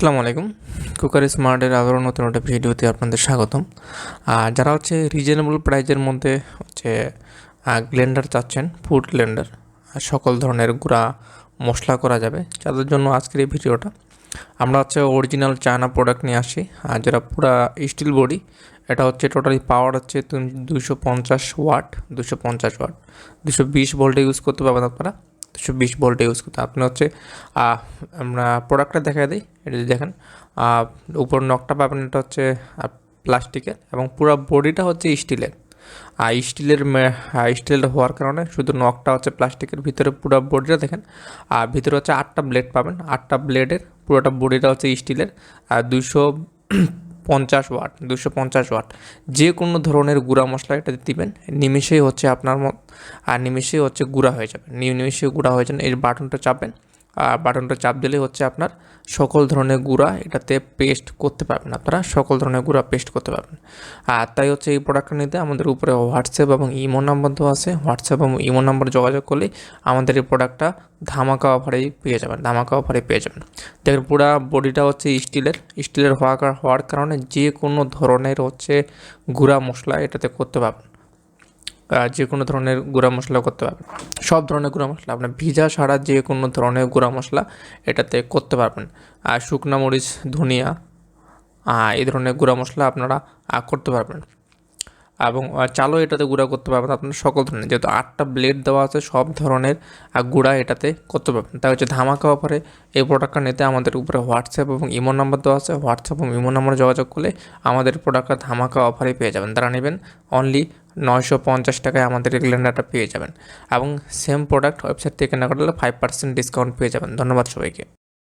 আসসালামু আলাইকুম। কুকার স্মার্টের আবারও নতুন একটা ভিডিওতে আপনাদের স্বাগতম। আর যারা হচ্ছে রিজনেবল প্রাইজের মধ্যে হচ্ছে গ্লেন্ডার চাচ্ছেন ফুড গ্লেন্ডার সকল ধরনের গুঁড়া মশলা করা যাবে যাদের জন্য আজকের এই ভিডিওটা। আমরা হচ্ছে অরিজিনাল চায়না প্রোডাক্ট নিয়ে আসি আর যেটা পুরা স্টিল বডি এটা হচ্ছে টোটালি পাওয়ার হচ্ছে দুশো পঞ্চাশ ওয়াট দুশো পঞ্চাশ ওয়াট দুশো বিশ ভোল্টে ইউজ করতে পারবেন আপনারা। দুশো বিশ ভোল্টে ইউজ করতে আপনি হচ্ছে আমরা প্রোডাক্টটা দেখা দিই, এটা যদি দেখেন উপর নখটা পাবেন এটা হচ্ছে প্লাস্টিকের এবং পুরো বডিটা হচ্ছে স্টিলের আর স্টিলের স্টিলের হওয়ার কারণে শুধু নখটা হচ্ছে প্লাস্টিকের ভিতরে পুরো বডিটা দেখেন আর ভিতরে হচ্ছে আটটা ব্লেড পাবেন। আটটা ব্লেডের পুরোটা বডিটা হচ্ছে স্টিলের আর দুশো পঞ্চাশ ওয়াট, দুশো পঞ্চাশ ওয়াট। যে কোনো ধরনের গুঁড়া মশলা এটা দিবেন নিমিষেই হচ্ছে আপনার মত, আর নিমিষেই হচ্ছে গুঁড়া হয়ে যাবে। নিউ নিমিষেই গুঁড়া হয়ে যাবে, এই বাটনটা চাপবেন। আর বাটনটা চাপ দিলে হচ্ছে আপনার সকল ধরনের গুঁড়া এটাতে পেস্ট করতে পারবেন আপনারা, সকল ধরনের গুঁড়া পেস্ট করতে পারবেন। আর তাই হচ্ছে এই প্রোডাক্টটা নিতে আমাদের উপরে হোয়াটসঅ্যাপ এবং ইমো নাম্বার দেওয়া আছে। হোয়াটসঅ্যাপ এবং ইমো নাম্বার যোগাযোগ করলে আমাদের এই প্রোডাক্টটা ধামাকা অফারেই পেয়ে যাবেন, ধামাকা অফারে পেয়ে যাবেন। দেখেন পুরো বডিটা হচ্ছে স্টিলের স্টিলের হওয়ার কার- হওয়ার কারণে যে কোনো ধরনের হচ্ছে গুঁড়া মশলা এটাতে করতে পারবেন। যে কোনো ধরনের গুঁড়া মশলা করতে পারবেন। সব ধরনের গুঁড়া মশলা। আপনার ভিজা ছাড়া যে কোনো ধরনের গুঁড়া মশলা এটাতে করতে পারবেন। আর শুকনা মরিচ, ধনিয়া এই ধরনের গুঁড়া মশলা আপনারা করতে পারবেন। এবং চালও এটাতে গুঁড়া করতে পারবেন। আপনার সকল ধরনের, যেহেতু আটটা ব্লেড দেওয়া আছে, সব ধরনের গুঁড়া এটাতে করতে পারবেন। তাই হচ্ছে ধামাকা অফারে এই প্রোডাক্টটা নিতে আমাদের উপরে হোয়াটসঅ্যাপ এবং ইমো নাম্বার দেওয়া আছে। হোয়াটসঅ্যাপ এবং ইমো নাম্বারে যোগাযোগ করলে আমাদের প্রোডাক্টটা ধামাকা অফারে পেয়ে যাবেন। তারা নেবেন অনলি নয়শো পঞ্চাশ টাকায় আমাদের এই পেয়ে যাবেন। এবং সেম প্রোডাক্ট ওয়েবসাইট থেকে না করলে ফাইভ পার্সেন্ট ডিসকাউন্ট পেয়ে যাবেন। ধন্যবাদ সবাইকে।